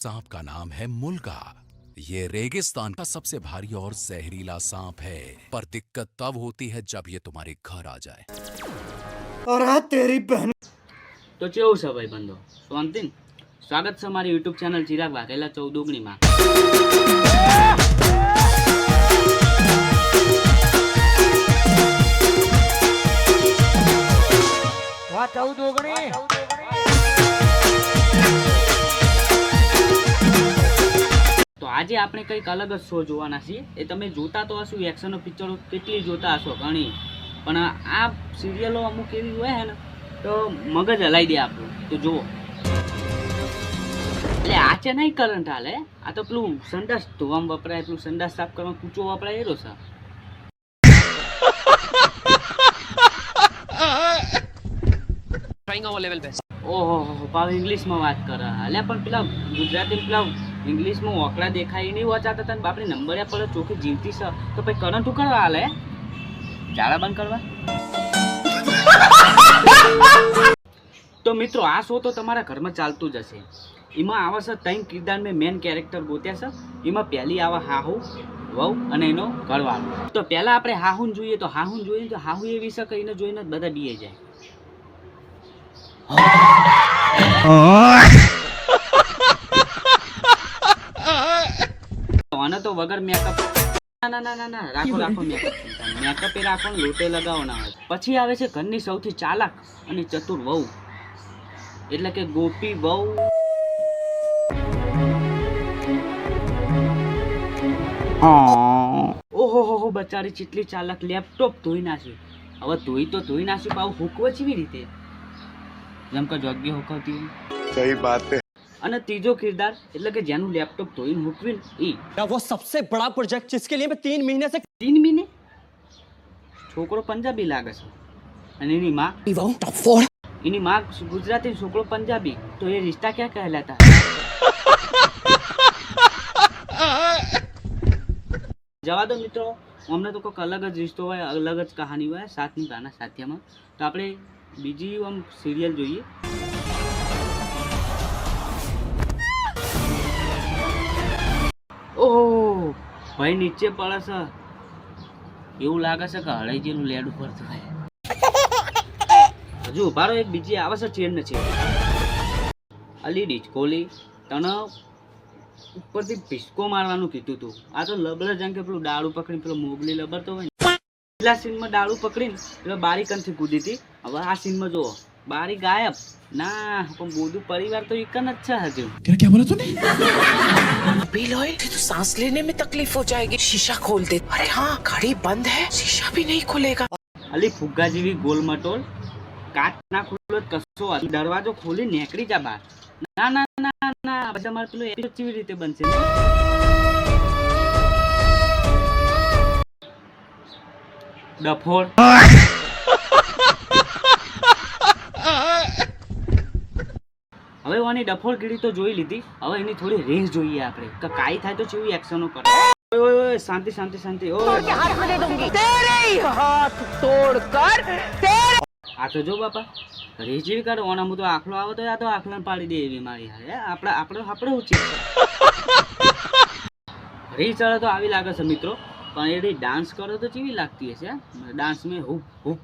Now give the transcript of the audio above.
सांप का नाम है मुल्का ये रेगिस्तान का सबसे भारी और जहरीला सांप है पर दिक्कत तब होती है जब ये तुम्हारे घर आ जाए और हाँ तेरी बहन તો કેવું છે ભાઈ બંધો શાંતિ ને? સ્વાગત છે મારી યુટ્યુબ ચેનલ ચિરાગ વાઘેલા ચૌદ ઓગણીમાં વાહ ચૌદ આજે આપણે કંઈક અલગ જ શો જોવાના છીએ. એ તમે જોતા તો હશો એક્શનનો પિક્ચરો કેટલી જોતા હશો ઘણી. પણ આ સિરિયલો અમુક એવી હોય છે ને તો મગજ હલાવી દે આપણું. તો જુઓ. એટલે આ છે નહીં કરંટ હાલે આ તો પેલું સંડાસ ધોવામાં વપરાય પેલું સંડાસ સાફ કરવા કૂચો વપરાય એરો છે ઓહો પાવ ઇંગ્લિશમાં વાત કરે. એટલે પણ પેલા ગુજરાતી પેલા ઇંગ્લિશમાં ઓકળા દેખાય નહીં વચાતા તને બાપની નંબર પર ચોખ્ખી જીવતી છે તો પછી કરંટ ઉકળવા હાલે? જાળા બંધ કરવા? તો મિત્રો, આ શો તો તમારા ઘરમાં ચાલતું જ હશે. એમાં આવા છે ત્રણ કિરદાર મેં મેન કેરેક્ટર ગોત્યા છે એમાં પહેલી આવા હાહુ, વહુ અને એનો ઘરવાળો. તો પહેલાં આપણે હાહુન જોઈએ, તો હાહુન જોઈએ તો હાહુ એવી છે કહીને જોઈને બધા બીએ જાય. મને તો વગર મેકઅપ રાખો મેકઅપ મેકઅપ એ રાખો લોટે લગાવો પછી આવે છે ઘરની સૌથી ચાલાક અને ચતુર વહુ. એટલે કે ગોપી વહુ. ઓહો હો બચારી ચીટલી ચાલાક લેપટોપ ધોઈ નાખ્યું હવે ધોઈ તો ધોઈ નાખ્યું પાવ હુકવે કેવી રીતે? જેમ કે જોગ્ય હુકવતી સહી વાત અને ત્રીજો કિરદાર એટલે કે જેનું લેપટોપ ધોઈને મૂકવીને એ વો સબસે બડા પ્રોજેક્ટ જિસકે લીએ તીન મહિને સે તીન મહિને? છોકરો પંજાબી લાગે છે. અને એની માં એની માં ગુજરાતી છોકરો પંજાબી. તો એ રિશ્તા ક્યાં કહેલાતા? જવા દો મિત્રો. અમને તો કોઈક અલગ જ રિશ્તો હોય અલગ જ કહાની હોય સાથની તાના સાથિયામાં. તો આપણે બીજી આમ સિરિયલ જોઈએ. ભાઈ નીચે પડે છે. એવું લાગે છે કે હળાઈ જેનું લેડ ઉપર હજુ ઉભારો એક બીજી આવે છે ચેન ને છે અલી ડિચકોલી તને ઉપરથી પિસ્કો મારવાનું કીધું તું. આ તો લબડે જેમ કે પેલું ડાળું પકડીને પેલો મોગલી લબર તો હોય પેલા સીનમાં ડાળું પકડીને પેલો બારી કૂદી હતી. હવે આ સીનમાં જુઓ, બારી ગાયબ. ના, પણ બોધું પરિવાર તો એક જ છે હજુ. पी लो ये तो सांस लेने में तकलीफ हो जाएगी शीशा खोल दे अरे हाँ घड़ी बंद है शीशा भी नहीं खुलेगा અલી ફુગ્ગા જેવી ગોલ મટોલ કાચ ના ખુલ્લો જ કશો હાલ. દરવાજો ખોલી નીકળી જા બહાર ના ના ના ના બધા મારે પેલું એપિસોડ કેવી રીતે બનશે ડફોડ ઓની ડફોડગીરી તો જોઈ લીધી. હવે એની થોડી રેસ જોઈએ આપણે. કે કાઈ થાય તો કેવી એક્શનો કરે. શાંતિ શાંતિ શાંતિ. ઓય. આ તો જો બાપા, રેસ જેવી કાઢો. ઓના હું તો આખલો આવે તો આ તો આખલાને પાડી દે એવી મારી હારે. આપણે આપણે આપણે ઉચી રીસ ચડે તો આવી લાગે છે મિત્રો. પણ એ ડાન્સ કરો તો કેવી લાગતી હશે ડાન્સ મેં હું હુપ